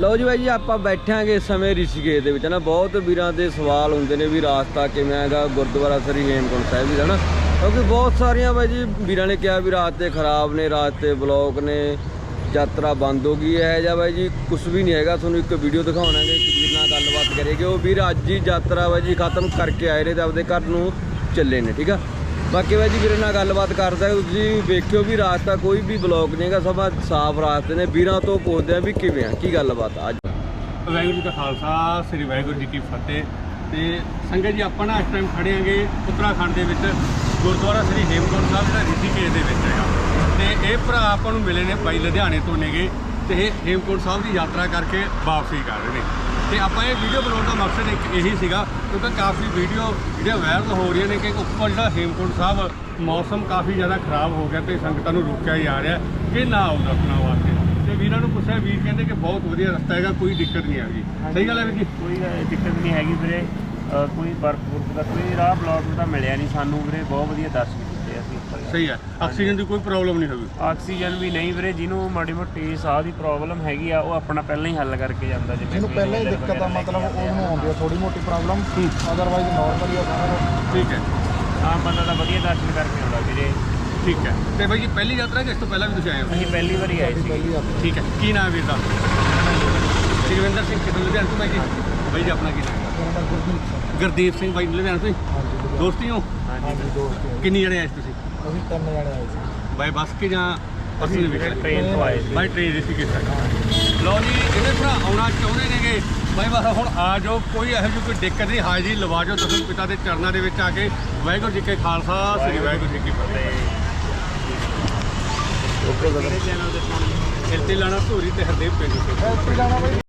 ਲਓ ਜੀ ਬਾਈ ਜੀ, ਆਪਾਂ ਬੈਠਾਂਗੇ ਇਸ ਸਮੇਂ ਰਿਸ਼ੀਕੇਸ਼ ਦੇ ਵਿੱਚ ਨਾ ਬਹੁਤ ਵੀਰਾਂ ਦੇ ਸਵਾਲ ਹੁੰਦੇ ਨੇ ਵੀ ਰਾਸਤਾ ਕਿਵੇਂ ਹੈਗਾ, ਗੁਰਦੁਆਰਾ ਸ੍ਰੀ ਹੇਮਕੁੰਟ ਸਾਹਿਬ ਜੀ ਦਾ ਨਾ ਕਿਉਂਕਿ ਬਹੁਤ ਸਾਰੀਆਂ ਬਾਈ ਜੀ ਵੀਰਾਂ ਨੇ ਕਿਹਾ ਵੀ ਰਾਸਤੇ ਖਰਾਬ ਨੇ, ਰਾਸਤੇ ਬਲੌਕ ਨੇ, ਯਾਤਰਾ ਬੰਦ ਹੋ ਗਈ ਹੈ। ਜਾਂ ਬਾਈ ਜੀ ਕੁਝ ਵੀ ਨਹੀਂ ਹੈਗਾ, ਤੁਹਾਨੂੰ ਇੱਕ ਵੀਡੀਓ ਦਿਖਾਉਣਾਂਗੇ ਇੱਕ ਵੀਰ ਨਾਲ ਗੱਲਬਾਤ ਕਰੇਗੇ। ਉਹ ਵੀਰ ਅੱਜ ਹੀ ਯਾਤਰਾ ਬਾਈ ਜੀ ਖਤਮ ਕਰਕੇ ਆਏ ਨੇ ਤੇ ਆਪਦੇ ਘਰ ਨੂੰ ਚੱਲੇ ਨੇ, ਠੀਕ ਆ? ਬਾਕੀ ਬਾਈ ਜੀ ਵੀਰੇ ਨਾਲ ਗੱਲਬਾਤ ਕਰਦਾ ਤੁਸੀਂ ਵੇਖਿਓ ਵੀ ਰਾਤ ਦਾ ਕੋਈ ਵੀ ਬਲੌਕ ਨਹੀਂ ਹੈਗਾ ਸਭ ਸਾਫ਼ ਰਾਸਤੇ ਨੇ, ਵੀਰਾਂ ਤੋਂ ਪੁੱਛਦੇ ਆ ਵੀ ਕਿਵੇਂ ਆ, ਕੀ ਗੱਲਬਾਤ ਆ ਅੱਜ? ਵਾਹਿਗੁਰੂ ਜੀ ਕਾ ਖਾਲਸਾ, ਸ੍ਰੀ ਵਾਹਿਗੁਰੂ ਜੀ ਕੀ ਫਤਿਹ। ਤੇ ਸੰਗਤ ਜੀ, ਆਪਾਂ ਨਾ ਇਸ ਟਾਈਮ ਖੜੇ ਆਂਗੇ ਉੱਤਰਾਖੰਡ ਦੇ ਵਿੱਚ, ਗੁਰਦੁਆਰਾ ਸ੍ਰੀ ਹੇਮਕੁੰਟ ਸਾਹਿਬ, ਜਿਹੜਾ ਰਿਸ਼ੀਕੇਸ਼ ਦੇ ਵਿੱਚ ਹੈਗਾ। ਤੇ ਇਹ ਭਰਾ ਆਪਾਂ ਨੂੰ ਮਿਲੇ ਨੇ ਬਾਈ ਲੁਧਿਆਣੇ ਤੋਂ ਨੇਗੇ, ਤੇ ਇਹ ਹੇਮਕੁੰਟ ਸਾਹਿਬ ਦੀ ਯਾਤਰਾ ਕਰਕੇ ਵਾਪਸੀ ਕਰ ਰਹੇ ਨੇ। ਤੇ ਆਪਾਂ ਇਹ ਵੀਡੀਓ ਬਣਾਉਣ ਦਾ ਮਕਸਦ ਇੱਕ ਇਹੀ ਸੀਗਾ ਕਿਉਂਕਿ ਕਾਫੀ ਵੀਡੀਓ ਜਿਹੜੀਆਂ ਵਾਇਰਲ ਹੋ ਰਹੀਆਂ ਨੇ ਕਿ ਉੱਪਰ ਜਿਹੜਾ ਹੇਮਕੁੰਟ ਸਾਹਿਬ ਮੌਸਮ ਕਾਫੀ ਜ਼ਿਆਦਾ ਖਰਾਬ ਹੋ ਗਿਆ ਤੇ ਸੰਗਤਾਂ ਨੂੰ ਰੋਕਿਆ ਜਾ ਰਿਹਾ ਕਿ ਨਾ ਆਓ ਦਰਸ਼ਨਾਂ ਵਾਸਤੇ ਤੇ ਵੀਰਾਂ ਨੂੰ ਪੁੱਛਿਆ ਵੀਰ ਕਹਿੰਦੇ ਕਿ ਬਹੁਤ ਵਧੀਆ ਰਸਤਾ ਹੈਗਾ ਕੋਈ ਦਿੱਕਤ ਨਹੀਂ ਆਗੀ ਸਹੀ ਗੱਲ ਹੈ ਵੀਰ ਜੀ? ਕੋਈ ਦਿੱਕਤ ਨਹੀਂ ਹੈਗੀ ਵੀਰੇ। ਕੋਈ ਬਰਫ ਬੁਰਫ ਦਾ ਕੋਈ ਰਾਹ ਬਲੌਕ ਦਾ ਮਿਲਿਆ ਨਹੀਂ ਸਾਨੂੰ ਵੀਰੇ। ਬਹੁਤ ਵਧੀਆ ਦਰਸ਼ਨ ਸਹੀ ਹੈ। ਆਕਸੀਜਨ ਦੀ ਕੋਈ ਪ੍ਰੋਬਲਮ ਨਹੀਂ ਹੋਊਗੀ ਆਕਸੀਜਨ ਵੀ ਨਹੀਂ ਵੀਰੇ ਜਿਹਨੂੰ ਮਾੜੀ ਮੋਟੀ ਸਾਹ ਦੀ ਪ੍ਰੋਬਲਮ ਹੈਗੀ ਆ ਉਹ ਆਪਣਾ ਪਹਿਲਾਂ ਹੀ ਹੱਲ ਕਰਕੇ ਜਾਂਦਾ ਜਿਵੇਂ ਜਿਹਨੂੰ ਪਹਿਲਾਂ ਹੀ ਦਿੱਕਤ ਆ ਮਤਲਬ। ਉਹਨੂੰ ਆਉਂਦੀ ਆ ਥੋੜੀ ਮੋਟੀ ਪ੍ਰੋਬਲਮ। ਅਦਰਵਾਈਜ਼ ਨਾਰਮਲ ਹੀ ਆ ਸਾਰਾ। ਠੀਕ ਹੈ। ਆਮ ਬੰਦਾ ਤਾਂ ਵਧੀਆ ਦਰਸ਼ਨ ਕਰਕੇ ਆਉਂਦਾ ਵੀਰੇ। ਠੀਕ ਹੈ। ਤੇ ਬਾਈ ਜੀ ਪਹਿਲੀ ਯਾਤਰਾ ਕਿ ਇਸ ਤੋਂ ਪਹਿਲਾਂ ਵੀ ਤੁਸੀਂ ਆਏ ਹੋ? ਅਸੀਂ ਪਹਿਲੀ ਵਾਰੀ ਆਏ ਸੀ ਠੀਕ ਹੈ। ਕੀ ਨਾਮ ਹੈ ਵੀਰ ਦਾ? ਜਗਵਿੰਦਰ ਸਿੰਘ ਕਿਥੋਂ? ਲੁਧਿਆਣਾ ਤੋਂ ਬਾਈ ਜੀ। ਬਾਈ ਜੀ ਆਪਣਾ ਕੀ ਨਾਮ ਹੈ? ਗੁਰਦੀਪ ਸਿੰਘ। ਗੁਰਦੀਪ ਸਿੰਘ ਬਾਈ ਲੁਧਿਆਣਾ ਤੋਂ ਹਾਂਜੀ। ਦੋਸਤੀ ਹੋ ਹਾਂਜੀ ਦੋਸਤ ਹੈ। ਕਿੰਨੀ ਜਣੇ ਆਏ ਸੀ ਤੁਸੀਂ? ਅਸੀਂ ਤਿੰਨ ਜਣੇ ਆਏ ਸੀ। ਬਾਈ ਬੱਸ ਕੇ ਜਾਂ ਅਸੀਂ ਨਿਕਲੇ ਟ੍ਰੇਨ ਤੋਂ ਆਏ ਸੀ। ਬਾਈ ਟ੍ਰੇਨ ਰਿਸ਼ੀਕੇਸ਼ ਤੱਕ ਲਓ ਜੀ ਇਹਦੇ ਭਰਾ ਆਉਣਾ ਚਾਹੁੰਦੇ ਨੇਗੇ। ਬਾਈ ਬਸ ਹੁਣ ਆ ਜਾਓ ਕੋਈ ਇਹੋ ਜਿਹੀ ਕੋਈ ਦਿੱਕਤ ਨਹੀਂ ਹਾਜ਼ਰੀ ਲਵਾ ਜਾਓ ਦਸਮ ਪਿਤਾ ਦੇ ਚਰਨਾਂ ਦੇ ਵਿੱਚ ਆ ਕੇ। ਵਾਹਿਗੁਰੂ ਜੀ ਕੇ ਖਾਲਸਾ ਸ੍ਰੀ ਵਾਹਿਗੁਰੂ ਜੀ ਕੀ ਫਤਿਹ। ਚੈਨਲ ਤੇ ਲਾਣਾ ਧੂਰੀ ਤੇ ਹਰਦੇਵ ਪਿੰਡ ਤੋਂ।